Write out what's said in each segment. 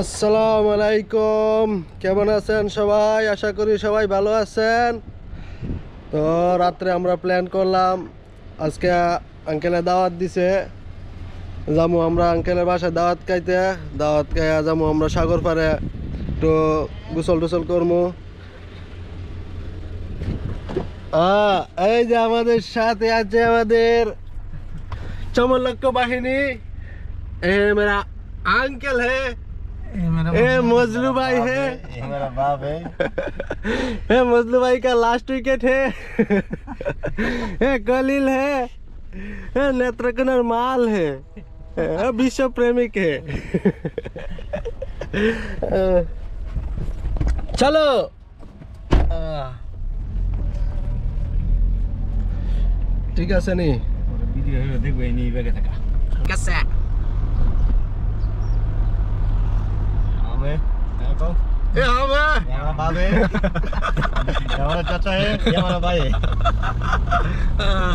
আসসালামু আলাইকুম। কেমন আছেন সবাই? আশা করি সবাই ভালো আছেন। তো রাত্রে আমরা প্ল্যান করলাম, আজকে আঙ্কেলে দাওয়াত দিছে। যাব আমরা আঙ্কেলের বাসায় দাওয়াত খাইতে। দাওয়াত খাইয়া যাব আমরা সাগর পারে একটু গুসল টুসল করব এই যে আমাদের সাথে আছে আমাদের চমলক্ষ বাহিনী। আঙ্কেল হ্যাঁ ए मजलू भाई है। मेरा बाप है। ए मजलू भाई का लास्ट विकेट है। ए कलील है। ए नेत्रकनर माल है। ए विश्व प्रेमिक है। चलो। ठीक है सनी। कैसे? ভিডিও হলো দেখবো এই নিয়ে বেগে থাকা কাছে हमें देखो এ হবে ये हमारा बाप है ये हमारा चाचा है ये हमारा भाई है আহ।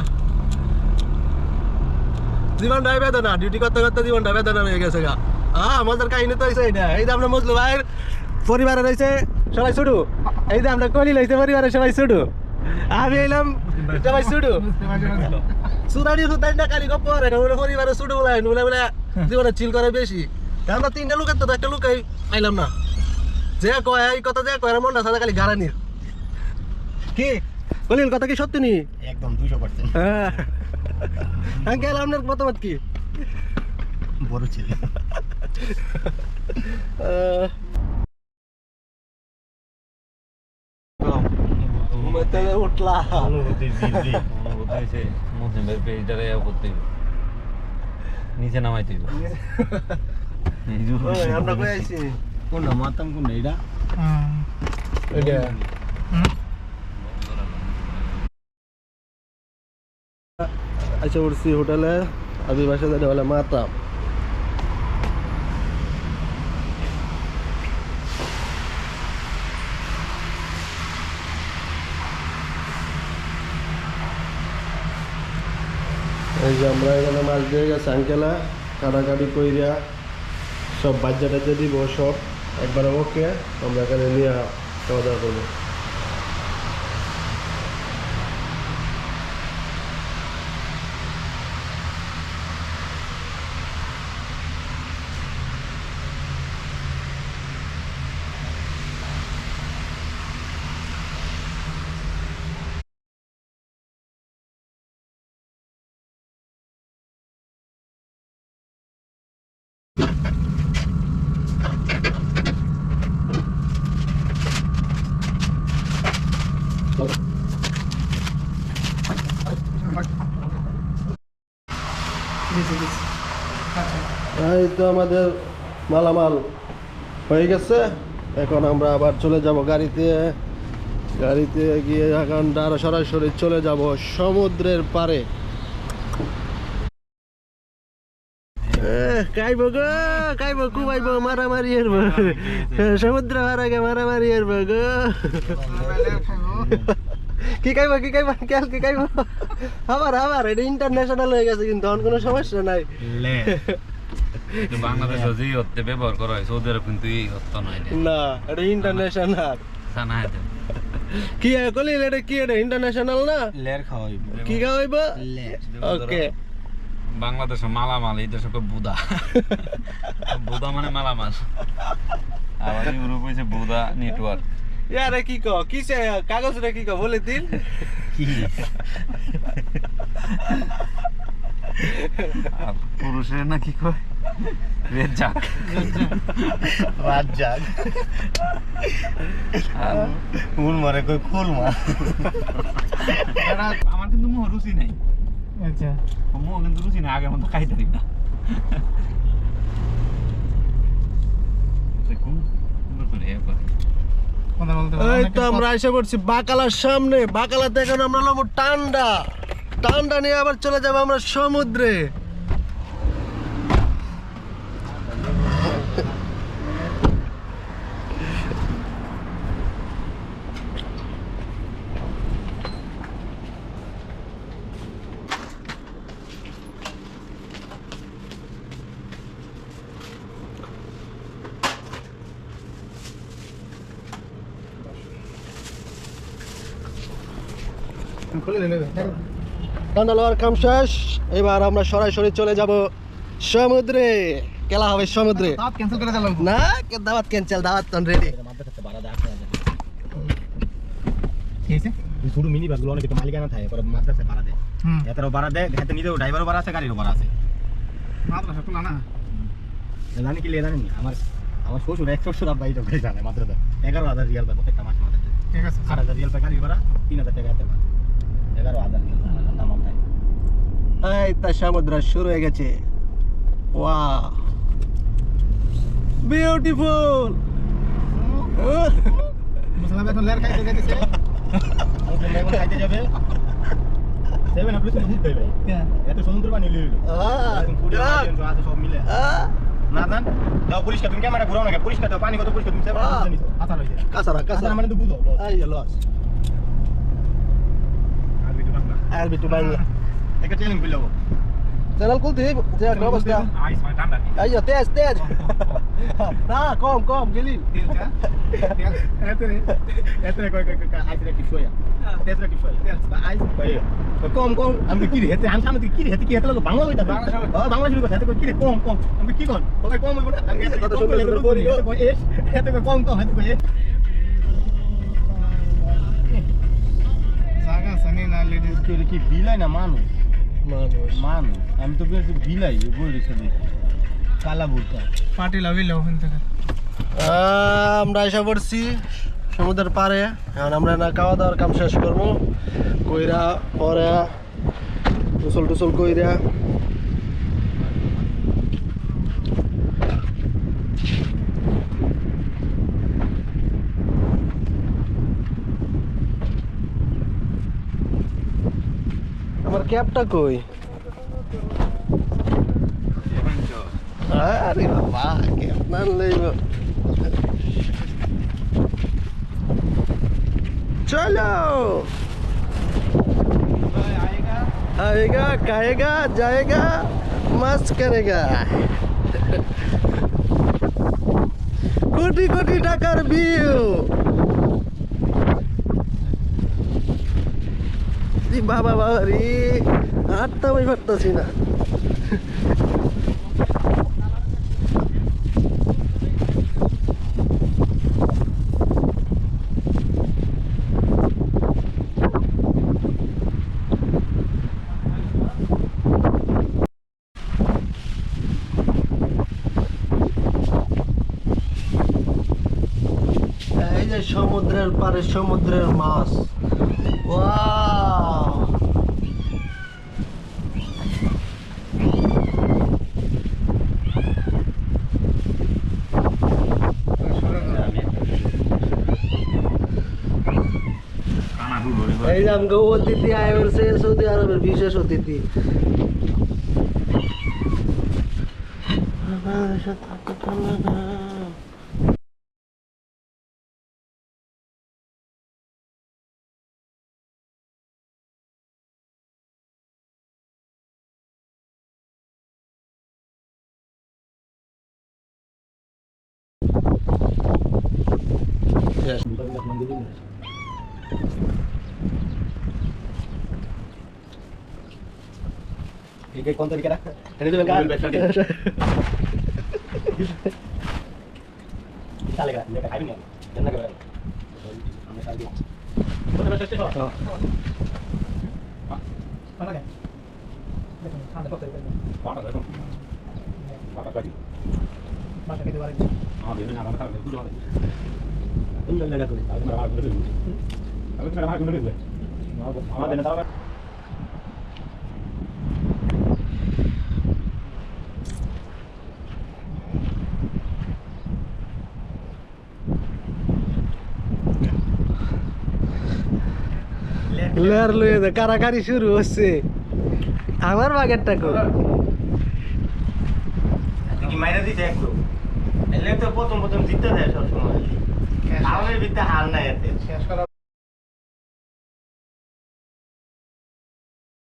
জীবনটা বেদনা ডিউটি করতে করতে জীবনটা বেদনা হয়ে গেছে গা হ্যাঁ আমাদের কাহিনী তো হয়েছে এটা এই যে আমরা মজলু ভাইয়ের পরিবারে রয়েছে সবাই ছুটু এই যে আমরা কলি লইছে পরিবারে সবাই ছুটু আমি এলাম সবাই ছুটু সুদানি সুদানি না কালি গপ্প করে না পরিবারে ছুটু বলে বলে বলে জীবনে চিল করে বেশি দাদা তিনটা লুকাইতে তো একটা লুকাই আইলাম না। যে কয় এই কথা যে কয় মনটা সাদা খালি গারানির। কি? বলেন কথা কি সত্যি নি? একদম দুশো পার্সেন্ট। হ্যাঁ।, হ্যাঁ আপনার মতামত কি? বড় ছেলে। নিচে নামাইতে আমরা কই আইছি কোনটা মাতাম কোনটা এটা ওইটা আচ্ছা উঠছি হোটেলে আদিবাসী যেটা বলে মাতা এই যে আমরা এখানে মাছ দিয়ে গেছে আঙ্কেলা কাটাকাটি কইরা সব বাচ্চা টাচ্চা দিব সব। একবারে ওকে আমরা এখানে নিয়ে খাওয়া দাওয়া করব। এই তো আমাদের মালামাল হয়ে গেছে। এখন আমরা আবার চলে যাব গাড়িতে। গাড়িতে গিয়ে এখন সরাসরি চলে যাব সমুদ্রের পারে কাইব গো, কাইব মারামারি এর সমুদ্র হার আগে মারামারি এর গো। কি খাইব কি খাইব কেল কি খাইব আবার আবার এটা ইন্টারন্যাশনাল হয়ে গেছে কিন্তু এখন কোনো সমস্যা নাই। লে বাংলাদেশে যেই হত্যে ব্যবহার করা হয় সৌদি আরব কিন্তু এই হত্যা নয় না এটা ইন্টারন্যাশনাল আছে কি কলি এটা কি এটা ইন্টারন্যাশনাল না? লের খাওয়াই কি খাওয়াইব লে ওকে। বাংলাদেশে মালামাল এই দেশে বুদা। বুদা মানে মালামাল। আবার ইউরোপ হয়েছে বুদা নেটওয়ার্ক ইয়ারে কি কো কিসে কাগজটা কি কো বলে দিন কি পুরুষের না কি কয় রেড জাক রাজ্জাক আর উল মারে কই কুল মার আমার কিন্তু মুখ রুচি নাই আচ্ছা মুখ কিন্তু রুচি নাই আগের মতো খাইতে না দেখুন, সুন্দর করে এ করে। এই তো আমরা এসে পড়ছি বাকালার সামনে বাকালাতে এখন আমরা নেব টান্ডা। টান্ডা নিয়ে আবার চলে যাব আমরা সমুদ্রে খুলে নেবে ঠান্ডা লওয়ার কাম শেষ। এবার আমরা সরাসরি চলে যাব সমুদ্রে। খেলা হবে সমুদ্রে। না দাওয়াত ক্যান্সেল দাওয়াত রেডি শুধু মিনি বাসগুলো অনেক মালিকানা থাকে পরে মাদ্রাসা ভাড়া দেয়। হুম। ভাড়া দেয় হাতে নিজেও ড্রাইভারও ভাড়া আছে গাড়িরও ভাড়া আছে। মাদ্রাসা খোলা না? জানি কি লিয়ে জানেন আমার আমার শ্বশুর এক শ্বশুর আব্বা এইটা জানে মাদ্রাসা এগারো হাজার রিয়াল পায় প্রত্যেকটা মাসে মাদ্রাসা ঠিক আছে। আট হাজার রিয়াল পায় গাড়ি ভাড়া তিন হাজার টাকা হাতে পায় এগারো হাজার রিয়াল নাম তাই এই তা সমুদ্র শুরু হয়ে গেছে। ওয়া বিউটিফুল মুসলাম এখন লেয়ার খাইতে যাইতেছে। মুসলিম ভাই খাইতে যাবে দেবেন আপনি তো বুঝতে ভাই এত সমুদ্র পানি লিয়ে আছে সব মিলে। না দান দাও পরিষ্কার তুমি ক্যামেরা ঘুরাও না কে? পরিষ্কার দাও পানি কত পরিষ্কার তুমি কাঁচা কাসারা মানে তো বুঝো এই লস আর ভিডিও বাংলা আর বিটু বাংলা একটা চ্যালেঞ্জ বিলো চ্যানেল খুলতে যে একটা অবস্থা মানে এই যে তেজ তেজ না কম কম গেলি কম কম আমি কি রে হেতে আন সামনে কি রে হেতে কি হেতে লাগো বাংলা কইতা বাংলা শুরু কথা হেতে কি রে কম কম আমি কি কোন কই কম হইব না আমি কত সানি না লেডিস কি কি বিলাই না মানুষ? মানুষ। মানুষ। আমি তো বলছি বিলাই বলছি কালা বুরকা পাটি লাভি ওখান থেকে। আমরা এসে পড়ছি সমুদ্রের পারে এখন আমরা না খাওয়া দাওয়ার কাম শেষ করব। কইরা পরে টুসল টুসল কইরা আমার ক্যাবটা কই আরে বাবা ক্যাব না লইব चलो आएगा खाएगा जाएगा मस्त करेगा কোটি কোটি টাকার বিল বাবা বাবা রে। হাঁটতে আমি পারতেছি না এই যে সমুদ্রের পারে সমুদ্রের মাছ। ওয়াও! এই যে আমাকে অতিথি আয় করছে সৌদি আরবের বিশেষ অতিথি। ¿Qué cuánto nggak? Bukan minyak mandiri nggak? Kayak konten kita. Tadi itu kan. Bisa lagi, dia kayak ini. Jangan lagi. Ambil lagi. Kita bisa sih. Oh. Mana kan? Ada kok tadi. Ada kok. Ada kok. Masa kita balik. Ah, dia nak makan. Dia tu jual. লেয়ার লয়ে দে, কারাকারি শুরু হচ্ছে। আমার বাগেরটা কো কি মাইরা দিতে একটু? এলে তো প্রথম প্রথম জিততে দেয় সব আমাদের বিদ্যা হার নাই এতে। শেষ করা